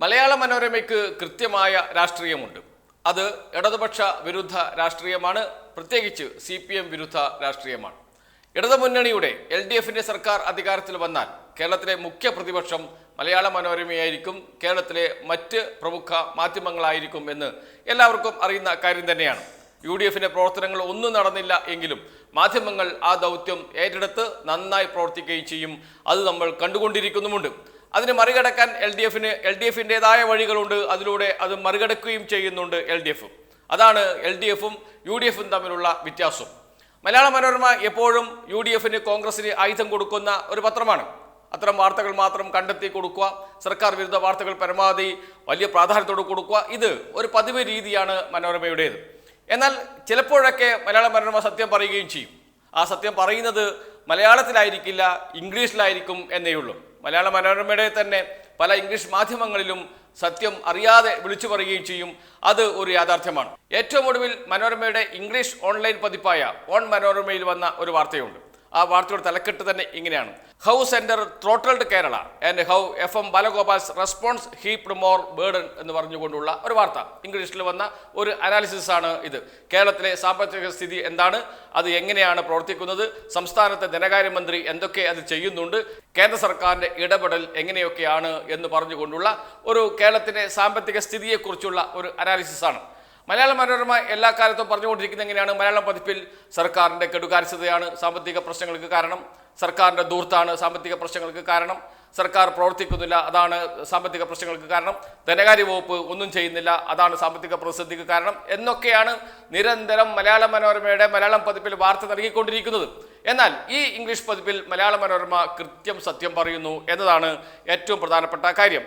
മലയാള മനോരമയ്ക്ക് കൃത്യമായ രാഷ്ട്രീയമുണ്ട്. അത് ഇടതുപക്ഷ വിരുദ്ധ രാഷ്ട്രീയമാണ് പ്രത്യേകിച്ച് സി പി എം വിരുദ്ധ രാഷ്ട്രീയമാണ്. ഇടതുമുന്നണിയുടെ എൽ ഡി എഫിന്റെ സർക്കാർ അധികാരത്തിൽ വന്നാൽ കേരളത്തിലെ മുഖ്യ പ്രതിപക്ഷം മലയാള മനോരമയായിരിക്കും കേരളത്തിലെ മറ്റ് പ്രമുഖ മാധ്യമങ്ങളായിരിക്കും എന്ന് എല്ലാവർക്കും അറിയുന്ന കാര്യം തന്നെയാണ്. യു ഡി എഫിന്റെ പ്രവർത്തനങ്ങൾ ഒന്നും നടന്നില്ല എങ്കിലും മാധ്യമങ്ങൾ ആ ദൗത്യം ഏറ്റെടുത്ത് നന്നായി പ്രവർത്തിക്കുകയും ചെയ്യും. അത് നമ്മൾ കണ്ടുകൊണ്ടിരിക്കുന്നുമുണ്ട്. അതിനെ മറികടക്കാൻ എൽ ഡി എഫിന് എൽ ഡി എഫിന്റെതായ വഴികളുണ്ട്. അതിലൂടെ അത് മറികടക്കുകയും ചെയ്യുന്നുണ്ട് എൽ ഡി എഫും അതാണ് എൽ ഡി എഫും യു ഡി എഫും തമ്മിലുള്ള വ്യത്യാസം. മലയാള മനോരമ എപ്പോഴും യു ഡി എഫിന് കോൺഗ്രസിന് ആയുധം കൊടുക്കുന്ന ഒരു പത്രമാണ്. അത്തരം വാർത്തകൾ മാത്രം കണ്ടെത്തി കൊടുക്കുക സർക്കാർ വിരുദ്ധ വാർത്തകൾ പരമാവധി വലിയ പ്രാധാന്യത്തോട് കൊടുക്കുക ഇത് ഒരു പതിവ് രീതിയാണ് മനോരമയുടേത്. എന്നാൽ ചിലപ്പോഴൊക്കെ മലയാള മനോരമ സത്യം പറയുകയും ചെയ്യും. ആ സത്യം പറയുന്നത് മലയാളത്തിലായിരിക്കില്ല ഇംഗ്ലീഷിലായിരിക്കും എന്നേയുള്ളൂ. മലയാള മനോരമയുടെ തന്നെ പല ഇംഗ്ലീഷ് മാധ്യമങ്ങളിലും സത്യം അറിയാതെ വിളിച്ചു പറയുകയും ചെയ്യും. അത് ഒരു യാഥാർത്ഥ്യമാണ്. ഏറ്റവും ഒടുവിൽ മനോരമയുടെ ഇംഗ്ലീഷ് ഓൺലൈൻ പതിപ്പായ ഓൺ മനോരമയിൽ വന്ന ഒരു വാർത്തയുണ്ട്. ആ വാർത്തയുടെ തലക്കെട്ട് തന്നെ ഇങ്ങനെയാണ്. How centre throttled Kerala and how F M Balagopal's response heaped more burden എന്ന് പറഞ്ഞുകൊണ്ടുള്ള ഒരു വാർത്ത. ഇംഗ്ലീഷിൽ വന്ന ഒരു അനാലിസിസ് ആണ് ഇത്. കേരളത്തിലെ സാമ്പത്തിക സ്ഥിതി എന്താണ്? അത് എങ്ങനെയാണ് പ്രവർത്തിക്കുന്നത്? സംസ്ഥാനത്തെ ധനകാര്യമന്ത്രി എന്തൊക്കെ അത് ചെയ്യുന്നുണ്ട്? കേന്ദ്ര സർക്കാരിന്റെ ഇടപെടൽ എങ്ങനെയൊക്കെയാണ് എന്ന് പറഞ്ഞുകൊണ്ടുള്ള ഒരു കേരളത്തിന്റെ സാമ്പത്തിക സ്ഥിതിയെക്കുറിച്ചുള്ള ഒരു അനാലിസിസ് ആണ്. മലയാള മനോരമ എല്ലാ കാലത്തും പറഞ്ഞുകൊണ്ടിരിക്കുന്നത് എങ്ങനെയാണ്? മലയാളം പതിപ്പിൽ സർക്കാരിന്റെ കെടുകാര്യസ്ഥതയാണ് സാമ്പത്തിക പ്രശ്നങ്ങൾക്ക് കാരണം. സർക്കാരിന്റെ ദൂർത്താണ് സാമ്പത്തിക പ്രശ്നങ്ങൾക്ക് കാരണം. സർക്കാർ പ്രവർത്തിക്കുന്നില്ല അതാണ് സാമ്പത്തിക പ്രശ്നങ്ങൾക്ക് കാരണം. ധനകാര്യ വകുപ്പ് ഒന്നും ചെയ്യുന്നില്ല അതാണ് സാമ്പത്തിക പ്രതിസന്ധിക്ക് കാരണം എന്നൊക്കെയാണ് നിരന്തരം മലയാള മനോരമയുടെ മലയാളം പതിപ്പിൽ വാർത്ത നൽകിക്കൊണ്ടിരിക്കുന്നത്. എന്നാൽ ഈ ഇംഗ്ലീഷ് പതിപ്പിൽ മലയാള മനോരമ കൃത്യം സത്യം പറയുന്നു എന്നതാണ് ഏറ്റവും പ്രധാനപ്പെട്ട കാര്യം.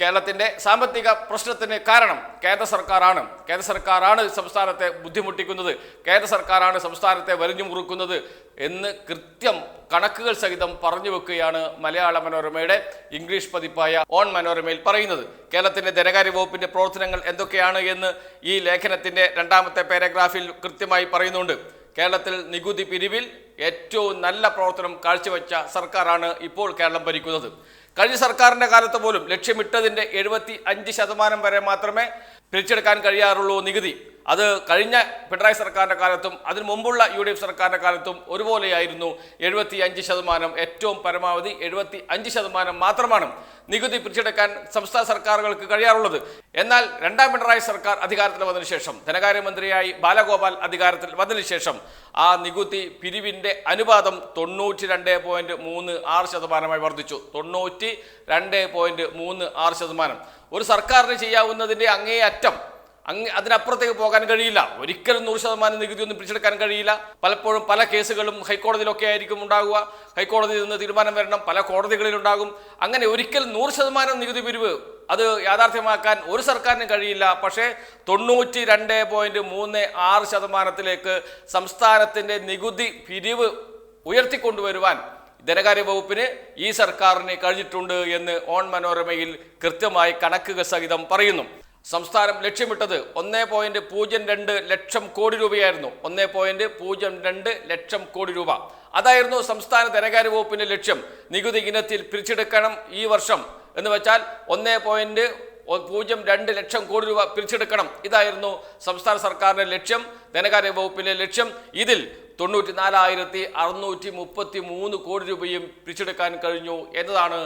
കേരളത്തിന്റെ സാമ്പത്തിക പ്രശ്നത്തിന് കാരണം കേന്ദ്ര സർക്കാരാണ്. കേന്ദ്ര സർക്കാരാണ് സംസ്ഥാനത്തെ ബുദ്ധിമുട്ടിക്കുന്നത്. കേന്ദ്ര സർക്കാരാണ് സംസ്ഥാനത്തെ വലിഞ്ഞു മുറുക്കുന്നത് എന്ന് കൃത്യം കണക്കുകൾ സഹിതം പറഞ്ഞു വെക്കുകയാണ് മലയാള മനോരമയുടെ ഇംഗ്ലീഷ് പതിപ്പായ ഓൺ മനോരമയിൽ പറയുന്നത്. കേരളത്തിന്റെ ധനകാര്യ വകുപ്പിന്റെ പ്രവർത്തനങ്ങൾ എന്തൊക്കെയാണ് എന്ന് ഈ ലേഖനത്തിന്റെ രണ്ടാമത്തെ പാരഗ്രാഫിൽ കൃത്യമായി പറയുന്നുണ്ട്. കേരളത്തിൽ നികുതി പിരിവിൽ ഏറ്റവും നല്ല പ്രവർത്തനം കാഴ്ചവെച്ച സർക്കാരാണ് ഇപ്പോൾ കേരളം ഭരിക്കുന്നത്. കഴിഞ്ഞ സർക്കാരിന്റെ കാലത്ത് പോലും ലക്ഷ്യമിട്ടതിന്റെ എഴുപത്തി അഞ്ച് ശതമാനം വരെ മാത്രമേ പിരിച്ചെടുക്കാൻ കഴിയാറുള്ളൂ നികുതി. അത് കഴിഞ്ഞ പിണറായി സർക്കാരിന്റെ കാലത്തും അതിനു മുമ്പുള്ള യു ഡി എഫ് സർക്കാരിന്റെ കാലത്തും ഒരുപോലെയായിരുന്നു. എഴുപത്തി അഞ്ച് ശതമാനം ഏറ്റവും പരമാവധി എഴുപത്തി അഞ്ച് ശതമാനം മാത്രമാണ് നികുതി പിരിച്ചെടുക്കാൻ സംസ്ഥാന സർക്കാരുകൾക്ക് കഴിയാറുള്ളത്. എന്നാൽ രണ്ടാം പിണറായി സർക്കാർ അധികാരത്തിൽ വന്നതിന് ശേഷം ധനകാര്യമന്ത്രിയായി ബാലഗോപാൽ അധികാരത്തിൽ വന്നതിന് ശേഷം ആ നികുതി പിരിവിന്റെ അനുപാതം തൊണ്ണൂറ്റി രണ്ട് പോയിന്റ് മൂന്ന് ആറ് ശതമാനമായി വർദ്ധിച്ചു. തൊണ്ണൂറ്റി രണ്ട് പോയിന്റ് മൂന്ന് ആറ് ശതമാനം. ഒരു സർക്കാരിന് ചെയ്യാവുന്നതിന്റെ അങ്ങേ അറ്റം അങ്ങ് അതിനപ്പുറത്തേക്ക് പോകാൻ കഴിയില്ല. ഒരിക്കലും നൂറ് ശതമാനം നികുതി ഒന്നും പിടിച്ചെടുക്കാൻ കഴിയില്ല. പലപ്പോഴും പല കേസുകളും ഹൈക്കോടതിയിലൊക്കെ ആയിരിക്കും ഉണ്ടാകുക ഹൈക്കോടതിയിൽ നിന്ന് തീരുമാനം വരണം. പല കോടതികളിലുണ്ടാകും അങ്ങനെ ഒരിക്കലും നൂറ് ശതമാനം നികുതി പിരിവ് അത് യാഥാർത്ഥ്യമാക്കാൻ ഒരു സർക്കാരിനും കഴിയില്ല. പക്ഷേ തൊണ്ണൂറ്റി രണ്ട് പോയിന്റ് മൂന്ന് ആറ് ശതമാനത്തിലേക്ക് സംസ്ഥാനത്തിന്റെ നികുതി പിരിവ് ഉയർത്തിക്കൊണ്ടുവരുവാൻ ധനകാര്യ വകുപ്പിന് ഈ സർക്കാരിന് കഴിഞ്ഞിട്ടുണ്ട് എന്ന് ഓൺ മനോരമയിൽ കൃത്യമായി കണക്കുകൾ സഹിതം പറയുന്നു. സംസ്ഥാനം ലക്ഷ്യമിട്ടത് ഒന്നേ പോയിന്റ് പൂജ്യം രണ്ട് ലക്ഷം കോടി രൂപയായിരുന്നു. ഒന്നേ പോയിന്റ് പൂജ്യം രണ്ട് ലക്ഷം കോടി രൂപ. അതായിരുന്നു സംസ്ഥാന ധനകാര്യ വകുപ്പിന്റെ ലക്ഷ്യം. നികുതി ഇനത്തിൽ പിരിച്ചെടുക്കണം ഈ വർഷം. എന്ന് വെച്ചാൽ ഒന്നേ പോയിന്റ് പൂജ്യം രണ്ട് ലക്ഷം കോടി രൂപ പിരിച്ചെടുക്കണം. ഇതായിരുന്നു സംസ്ഥാന സർക്കാരിന്റെ ലക്ഷ്യം ധനകാര്യ വകുപ്പിന്റെ ലക്ഷ്യം. ഇതിൽ തൊണ്ണൂറ്റി നാലായിരത്തി അറുന്നൂറ്റി മുപ്പത്തി മൂന്ന് കോടി രൂപയും പിരിച്ചെടുക്കാൻ കഴിഞ്ഞു എന്നതാണ്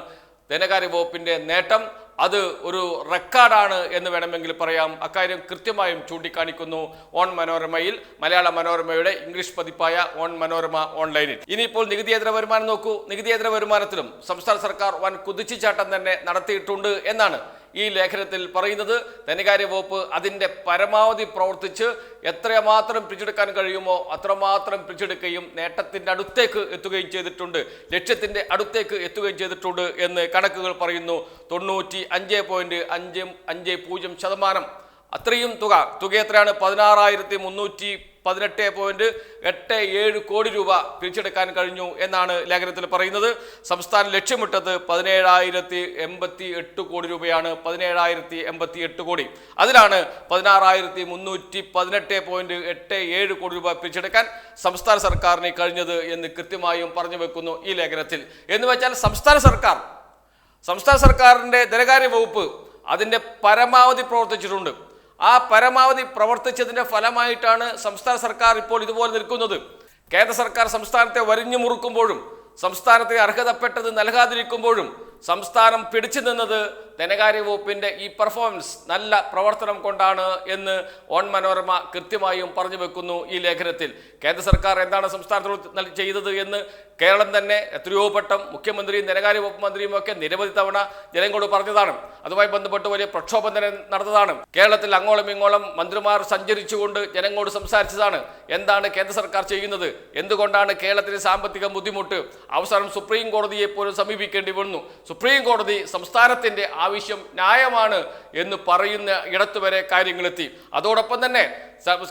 ധനകാര്യ വകുപ്പിന്റെ നേട്ടം. അത് ഒരു റെക്കോർഡാണ് എന്ന് വേണമെങ്കിൽ പറയാം. അക്കാര്യം കൃത്യമായും ചൂണ്ടിക്കാണിക്കുന്നു ഓൺ മനോരമയിൽ മലയാള മനോരമയുടെ ഇംഗ്ലീഷ് പതിപ്പായ ഓൺ മനോരമ ഓൺലൈനിൽ. ഇനിയിപ്പോൾ നികുതിയേതര വരുമാനം നോക്കൂ. നികുതിയേതര വരുമാനത്തിലും സംസ്ഥാന സർക്കാർ വൻ കുതിച്ചുചാട്ടം തന്നെ നടത്തിയിട്ടുണ്ട് എന്നാണ് ഈ ലേഖനത്തിൽ പറയുന്നത് ധനകാര്യ വകുപ്പ് അതിന്റെ പരമാവധി പ്രവർത്തിച്ച് എത്രമാത്രം പിടിച്ചെടുക്കാൻ കഴിയുമോ അത്രമാത്രം പിടിച്ചെടുക്കുകയും നേട്ടത്തിന്റെ അടുത്തേക്ക് എത്തുകയും ചെയ്തിട്ടുണ്ട് ലക്ഷ്യത്തിന്റെ അടുത്തേക്ക് എത്തുകയും ചെയ്തിട്ടുണ്ട് എന്ന് കണക്കുകൾ പറയുന്നു. തൊണ്ണൂറ്റി അഞ്ച് പോയിന്റ് അഞ്ച് അഞ്ച് പൂജ്യം ശതമാനം. അത്രയും തുക തുക എത്രയാണ്? പതിനാറായിരത്തി മുന്നൂറ്റി പതിനെട്ട് പോയിന്റ് എട്ട് ഏഴ് കോടി രൂപ പിരിച്ചെടുക്കാൻ കഴിഞ്ഞു എന്നാണ് ലേഖനത്തിൽ പറയുന്നത്. സംസ്ഥാനം ലക്ഷ്യമിട്ടത് പതിനേഴായിരത്തി എൺപത്തി എട്ട് കോടി രൂപയാണ്. പതിനേഴായിരത്തി എൺപത്തി എട്ട് കോടി. അതിലാണ് പതിനാറായിരത്തി മുന്നൂറ്റി പതിനെട്ട് പോയിന്റ് എട്ട് ഏഴ് കോടി രൂപ പിരിച്ചെടുക്കാൻ സംസ്ഥാന സർക്കാരിന് കഴിഞ്ഞത് എന്ന് കൃത്യമായും പറഞ്ഞു വെക്കുന്നു ഈ ലേഖനത്തിൽ. എന്ന് വെച്ചാൽ സംസ്ഥാന സർക്കാർ സംസ്ഥാന സർക്കാരിന്റെ ധനകാര്യ വകുപ്പ് അതിന്റെ പരമാവധി പ്രവർത്തിച്ചിട്ടുണ്ട്. ആ പരമാവധി പ്രവർത്തിച്ചതിന്റെ ഫലമായിട്ടാണ് സംസ്ഥാന സർക്കാർ ഇപ്പോൾ ഇതുപോലെ നിൽക്കുന്നത്. കേന്ദ്ര സർക്കാർ സംസ്ഥാനത്തെ വരിഞ്ഞു മുറുക്കുമ്പോഴും സംസ്ഥാനത്തെ അർഹതപ്പെട്ടത് നൽകാതിരിക്കുമ്പോഴും സംസ്ഥാനം പിടിച്ചു നിന്നത് ധനകാര്യ വകുപ്പിന്റെ ഈ പെർഫോമൻസ് നല്ല പ്രവർത്തനം കൊണ്ടാണ് എന്ന് ഓൺ മനോരമ കൃത്യമായും പറഞ്ഞു വെക്കുന്നു ഈ ലേഖനത്തിൽ. കേന്ദ്ര സർക്കാർ എന്താണ് സംസ്ഥാനത്തോട് ചെയ്തത് എന്ന് കേരളം തന്നെ എത്രയോ വട്ടം മുഖ്യമന്ത്രിയും ധനകാര്യ വകുപ്പ് മന്ത്രിയും ഒക്കെ നിരവധി തവണ ജനങ്ങളോട് പറഞ്ഞതാണ്. അതുമായി ബന്ധപ്പെട്ട് വലിയ പ്രക്ഷോഭം തന്നെ നടന്നതാണ്. കേരളത്തിൽ അങ്ങോളം ഇങ്ങോളം മന്ത്രിമാർ സഞ്ചരിച്ചുകൊണ്ട് ജനങ്ങളോട് സംസാരിച്ചതാണ്. എന്താണ് കേന്ദ്ര സർക്കാർ ചെയ്യുന്നത്? എന്തുകൊണ്ടാണ് കേരളത്തിന് സാമ്പത്തിക ബുദ്ധിമുട്ട്? അവസാനം സുപ്രീം കോടതിയെ പോലും സമീപിക്കേണ്ടി വന്നു. സുപ്രീം കോടതി സംസ്ഥാനത്തിന്റെ ആവശ്യം ന്യായമാണ് എന്ന് പറയുന്ന ഇടത്തുവരെ കാര്യങ്ങളെത്തി. അതോടൊപ്പം തന്നെ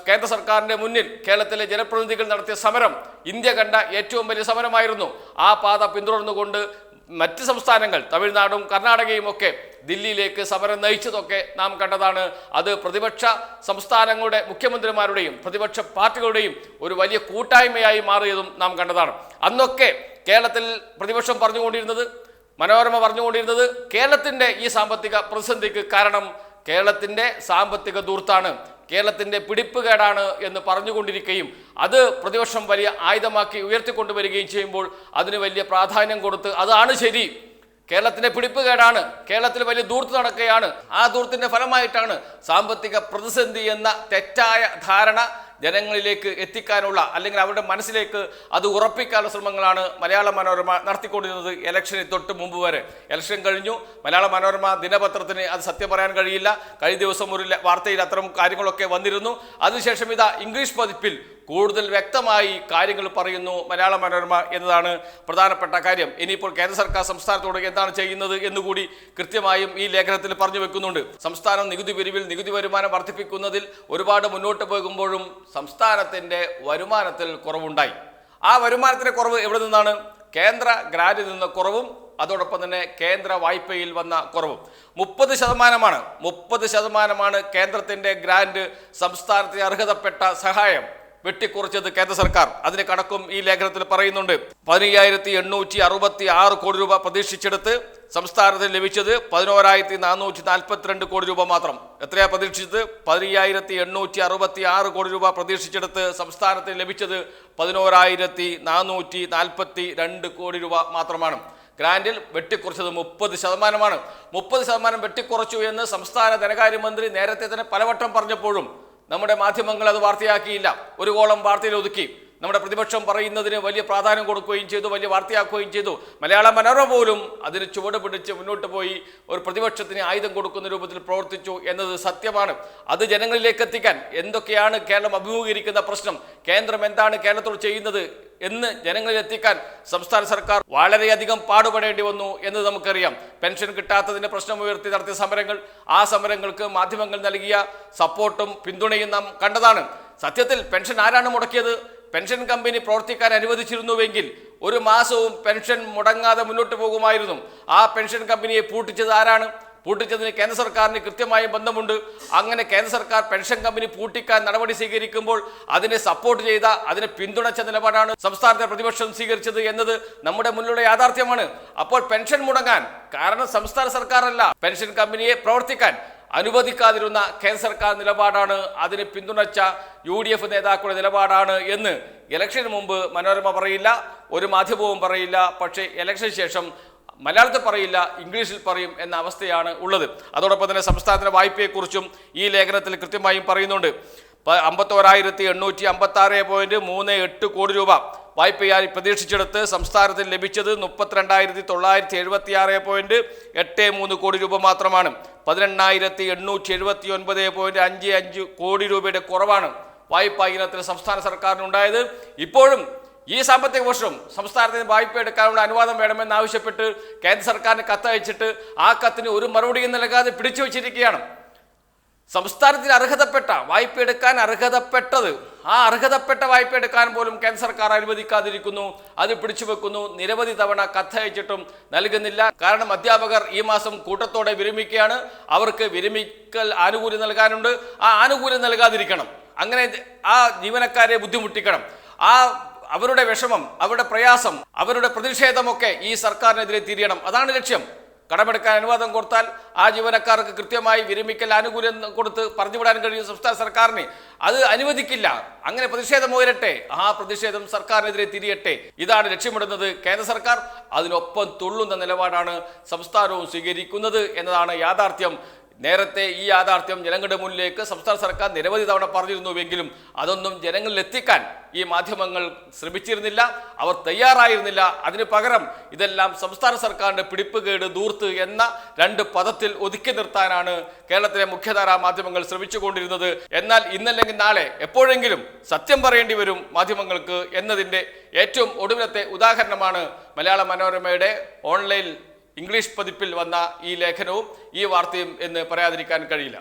കേന്ദ്ര സർക്കാരിന്റെ മുന്നിൽ കേരളത്തിലെ ജനപ്രതിനിധികൾ നടത്തിയ സമരം ഇന്ത്യ കണ്ട ഏറ്റവും വലിയ സമരമായിരുന്നു. ആ പാത പിന്തുടർന്നുകൊണ്ട് മറ്റ് സംസ്ഥാനങ്ങൾ തമിഴ്നാടും കർണാടകയും ഒക്കെ ദില്ലിയിലേക്ക് സമരം നയിച്ചതൊക്കെ നാം കണ്ടതാണ്. അത് പ്രതിപക്ഷ സംസ്ഥാനങ്ങളുടെ മുഖ്യമന്ത്രിമാരുടെയും പ്രതിപക്ഷ പാർട്ടികളുടെയും ഒരു വലിയ കൂട്ടായ്മയായി മാറിയതും നാം കണ്ടതാണ്. അന്നൊക്കെ കേരളത്തിൽ പ്രതിപക്ഷം പറഞ്ഞുകൊണ്ടിരുന്നത് മനോരമ പറഞ്ഞുകൊണ്ടിരുന്നത് കേരളത്തിന്റെ ഈ സാമ്പത്തിക പ്രതിസന്ധിക്ക് കാരണം കേരളത്തിന്റെ സാമ്പത്തിക ദൂർത്താണ് കേരളത്തിന്റെ പിടിപ്പുകേടാണ് എന്ന് പറഞ്ഞുകൊണ്ടിരിക്കുകയും അത് പ്രതിപക്ഷം വലിയ ആയുധമാക്കി ഉയർത്തിക്കൊണ്ടുവരികയും ചെയ്യുമ്പോൾ അതിന് വലിയ പ്രാധാന്യം കൊടുത്ത് അതാണ് ശരി. കേരളത്തിന്റെ പിടിപ്പുകേടാണ് കേരളത്തിൽ വലിയ ദൂർത്ത് നടക്കുകയാണ്. ആ ദൂർത്തിന്റെ ഫലമായിട്ടാണ് സാമ്പത്തിക പ്രതിസന്ധി എന്ന തെറ്റായ ധാരണ ജനങ്ങളിലേക്ക് എത്തിക്കാനുള്ള അല്ലെങ്കിൽ അവരുടെ മനസ്സിലേക്ക് അത് ഉറപ്പിക്കാനുള്ള ശ്രമങ്ങളാണ് മലയാള മനോരമ നടത്തിക്കൊണ്ടിരുന്നത് ഇലക്ഷന് തൊട്ട് മുമ്പ് വരെ. ഇലക്ഷൻ കഴിഞ്ഞു. മലയാള മനോരമ ദിനപത്രത്തിന് അത് സത്യം പറയാൻ കഴിയില്ല. കഴിഞ്ഞ ദിവസം ഒരു വാർത്തയിൽ അത്തരം കാര്യങ്ങളൊക്കെ വന്നിരുന്നു. അതിനുശേഷം ഇതാ ഇംഗ്ലീഷ് പതിപ്പിൽ കൂടുതൽ വ്യക്തമായി കാര്യങ്ങൾ പറയുന്നു മലയാള മനോരമ എന്നതാണ് പ്രധാനപ്പെട്ട കാര്യം. ഇനിയിപ്പോൾ കേന്ദ്ര സർക്കാർ സംസ്ഥാനത്തോട് എന്താണ് ചെയ്യുന്നത് എന്നുകൂടി കൃത്യമായും ഈ ലേഖനത്തിൽ പറഞ്ഞു വെക്കുന്നുണ്ട്. സംസ്ഥാനം നികുതി പിരിവിൽ നികുതി വരുമാനം വർദ്ധിപ്പിക്കുന്നതിൽ ഒരുപാട് മുന്നോട്ട് പോകുമ്പോഴും സംസ്ഥാനത്തിന്റെ വരുമാനത്തിൽ കുറവുണ്ടായി. ആ വരുമാനത്തിന്റെ കുറവ് എവിടെ നിന്നാണ്? കേന്ദ്ര ഗ്രാന്റിൽ നിന്ന് കുറവും അതോടൊപ്പം തന്നെ കേന്ദ്ര വായ്പയിൽ വന്ന കുറവും. മുപ്പത് ശതമാനമാണ് മുപ്പത് ശതമാനമാണ് കേന്ദ്രത്തിന്റെ ഗ്രാൻഡ് സംസ്ഥാനത്തെ അർഹതപ്പെട്ട സഹായം. വെട്ടിക്കുറച്ചത് കേന്ദ്ര സർക്കാർ. അതിന് കണക്കും ഈ ലേഖനത്തിൽ പറയുന്നുണ്ട്. പതിനയ്യായിരത്തി എണ്ണൂറ്റി അറുപത്തി ആറ് കോടി രൂപ പ്രതീക്ഷിച്ചെടുത്ത് സംസ്ഥാനത്തിന് ലഭിച്ചത് പതിനോരായിരത്തി നാനൂറ്റി നാൽപ്പത്തിരണ്ട് കോടി രൂപ മാത്രം. എത്രയാ പ്രതീക്ഷിച്ചത്? പതിനയ്യായിരത്തി എണ്ണൂറ്റി അറുപത്തി ആറ് കോടി രൂപ പ്രതീക്ഷിച്ചെടുത്ത് സംസ്ഥാനത്തിന് ലഭിച്ചത് പതിനോരായിരത്തി നാനൂറ്റി നാൽപ്പത്തി രണ്ട് കോടി രൂപ മാത്രമാണ്. ഗ്രാൻഡിൽ വെട്ടിക്കുറച്ചത് മുപ്പത് ശതമാനമാണ്. മുപ്പത് ശതമാനം വെട്ടിക്കുറച്ചു എന്ന് സംസ്ഥാന ധനകാര്യമന്ത്രി നേരത്തെ തന്നെ പലവട്ടം പറഞ്ഞപ്പോഴും നമ്മുടെ മാധ്യമങ്ങൾ അത് വാർത്തയാക്കിയില്ല. ഒരു കോളം വാർത്തയിൽ ഒതുക്കി. നമ്മുടെ പ്രതിപക്ഷം പറയുന്നതിന് വലിയ പ്രാധാന്യം കൊടുക്കുകയും ചെയ്തു വലിയ വാർത്തയാക്കുകയും ചെയ്തു. മലയാള മനോരമ പോലും അതിന് ചുവട് പിടിച്ച് മുന്നോട്ട് പോയി ഒരു പ്രതിപക്ഷത്തിന് ആയുധം കൊടുക്കുന്ന രൂപത്തിൽ പ്രവർത്തിച്ചു എന്നത് സത്യമാണ്. അത് ജനങ്ങളിലേക്ക് എത്തിക്കാൻ എന്തൊക്കെയാണ് കേരളം അഭിമുഖീകരിക്കുന്ന പ്രശ്നം കേന്ദ്രം എന്താണ് കേരളത്തോട് ചെയ്യുന്നത് എന്ന് ജനങ്ങളിൽ എത്തിക്കാൻ സംസ്ഥാന സർക്കാർ വളരെയധികം പാടുപെടേണ്ടി വന്നു എന്ന് നമുക്കറിയാം. പെൻഷൻ കിട്ടാത്തതിന് പ്രശ്നം ഉയർത്തി നടത്തിയ സമരങ്ങൾ ആ സമരങ്ങൾക്ക് മാധ്യമങ്ങൾ നൽകിയ സപ്പോർട്ടും പിന്തുണയും നാം കണ്ടതാണ്. സത്യത്തിൽ പെൻഷൻ ആരാണ് മുടക്കിയത്? പെൻഷൻ കമ്പനി പ്രവർത്തിക്കാൻ അനുവദിച്ചിരുന്നുവെങ്കിൽ ഒരു മാസവും പെൻഷൻ മുടങ്ങാതെ മുന്നോട്ട് പോകുമായിരുന്നു. ആ പെൻഷൻ കമ്പനിയെ പൂട്ടിച്ചത് ആരാണ്? പൂട്ടിച്ചതിന് കേന്ദ്ര സർക്കാരിന് കൃത്യമായ ബന്ധമുണ്ട്. അങ്ങനെ കേന്ദ്ര സർക്കാർ പെൻഷൻ കമ്പനി പൂട്ടിക്കാൻ നടപടി സ്വീകരിക്കുമ്പോൾ അതിനെ സപ്പോർട്ട് ചെയ്ത അതിനെ പിന്തുണച്ച നിലപാടാണ് സംസ്ഥാനത്തെ പ്രതിപക്ഷം സ്വീകരിച്ചത് എന്നത് നമ്മുടെ മുന്നിലുള്ള യാഥാർത്ഥ്യമാണ്. അപ്പോൾ പെൻഷൻ മുടങ്ങാൻ കാരണം സംസ്ഥാന സർക്കാരല്ല. പെൻഷൻ കമ്പനിയെ പ്രവർത്തിക്കാൻ അനുവദിക്കാതിരുന്ന കേന്ദ്ര സർക്കാർ നിലപാടാണ്. അതിനെ പിന്തുണച്ച യു ഡി എഫ് നേതാക്കളുടെ നിലപാടാണ് എന്ന് ഇലക്ഷന് മുമ്പ് മനോരമ പറയില്ല ഒരു മാധ്യമവും പറയില്ല. പക്ഷേ ഇലക്ഷന് ശേഷം മലയാളത്തിൽ പറയില്ല ഇംഗ്ലീഷിൽ പറയും എന്ന അവസ്ഥയാണ് ഉള്ളത്. അതോടൊപ്പം തന്നെ സംസ്ഥാനത്തിന്റെ വായ്പയെക്കുറിച്ചും ഈ ലേഖനത്തിൽ കൃത്യമായും പറയുന്നുണ്ട്. അമ്പത്തോരായിരത്തി എണ്ണൂറ്റി അമ്പത്തി ആറ് പോയിന്റ് മൂന്ന് എട്ട് കോടി രൂപ വായ്പയായി പ്രതീക്ഷിച്ചെടുത്ത് സംസ്ഥാനത്തിന് ലഭിച്ചത് മുപ്പത്തിരണ്ടായിരത്തി തൊള്ളായിരത്തി എഴുപത്തി ആറ് പോയിന്റ് എട്ട് മൂന്ന് കോടി രൂപ മാത്രമാണ്. പതിനെണ്ണായിരത്തി എണ്ണൂറ്റി എഴുപത്തി ഒൻപത് പോയിന്റ് അഞ്ച് അഞ്ച് കോടി രൂപയുടെ കുറവാണ് വായ്പാ ഇനത്തിൽ സംസ്ഥാന സർക്കാരിനുണ്ടായത്. ഇപ്പോഴും ഈ സാമ്പത്തിക വർഷം സംസ്ഥാനത്തിന് വായ്പ എടുക്കാനുള്ള അനുവാദം വേണമെന്ന് ആവശ്യപ്പെട്ട് കേന്ദ്ര സർക്കാരിന് കത്തയച്ചിട്ട് ആ കത്തിന് ഒരു മറുപടിയും നൽകാതെ പിടിച്ചു വച്ചിരിക്കുകയാണ് സംസ്ഥാനത്തിന് അർഹതപ്പെട്ട വായ്പ എടുക്കാൻ അർഹതപ്പെട്ടത്. ആ അർഹതപ്പെട്ട വായ്പ എടുക്കാൻ പോലും കേന്ദ്ര സർക്കാർ അനുവദിക്കാതിരിക്കുന്നു. അത് പിടിച്ചു വെക്കുന്നു. നിരവധി തവണ കത്തയച്ചിട്ടും നൽകുന്നില്ല. കാരണം അധ്യാപകർ ഈ മാസം കൂട്ടത്തോടെ വിരമിക്കുകയാണ്. അവർക്ക് വിരമിക്കൽ ആനുകൂല്യം നൽകാനുണ്ട്. ആ ആനുകൂല്യം നൽകാതിരിക്കണം. അങ്ങനെ ആ ജീവനക്കാരെ ബുദ്ധിമുട്ടിക്കണം. ആ അവരുടെ വിഷമം അവരുടെ പ്രയാസം അവരുടെ പ്രതിഷേധമൊക്കെ ഈ സർക്കാരിനെതിരെ തിരിയണം. അതാണ് ലക്ഷ്യം. കടമെടുക്കാൻ അനുവാദം കൊടുത്താൽ ആ ജീവനക്കാർക്ക് കൃത്യമായി വിരമിക്കൽ ആനുകൂല്യം കൊടുത്ത് പറഞ്ഞുവിടാൻ കഴിയും സംസ്ഥാന സർക്കാരിന്. അത് അനുവദിക്കില്ല. അങ്ങനെ പ്രതിഷേധം ഉയരട്ടെ. ആ പ്രതിഷേധം സർക്കാരിനെതിരെ തിരിയട്ടെ. ഇതാണ് ലക്ഷ്യമിടുന്നത് കേന്ദ്ര സർക്കാർ. അതിനൊപ്പം തുള്ളുന്ന നിലപാടാണ് സംസ്ഥാനവും സ്വീകരിക്കുന്നത് എന്നതാണ് യാഥാർത്ഥ്യം. നേരത്തെ ഈ യാഥാർത്ഥ്യം ജനങ്ങളുടെ മുന്നിലേക്ക് സംസ്ഥാന സർക്കാർ നിരവധി തവണ പറഞ്ഞിരുന്നുവെങ്കിലും അതൊന്നും ജനങ്ങളിൽ എത്തിക്കാൻ ഈ മാധ്യമങ്ങൾ ശ്രമിച്ചിരുന്നില്ല. അവർ തയ്യാറായിരുന്നില്ല. അതിനു പകരം ഇതെല്ലാം സംസ്ഥാന സർക്കാരിന്റെ പിടിപ്പുകേട് ദൂർത്ത് എന്ന രണ്ട് പദത്തിൽ ഒതുക്കി നിർത്താനാണ് കേരളത്തിലെ മുഖ്യധാരാ മാധ്യമങ്ങൾ ശ്രമിച്ചുകൊണ്ടിരുന്നത്. എന്നാൽ ഇന്നല്ലെങ്കിൽ നാളെ എപ്പോഴെങ്കിലും സത്യം പറയേണ്ടി വരും മാധ്യമങ്ങൾക്ക് എന്നതിന്റെ ഏറ്റവും ഒടുവിലത്തെ ഉദാഹരണമാണ് മലയാള മനോരമയുടെ ഓൺലൈൻ ഇംഗ്ലീഷ് പതിപ്പിൽ വന്ന ഈ ലേഖനവും ഈ വാർത്തയും എന്ന് പറയാതിരിക്കാൻ കഴിയില്ല.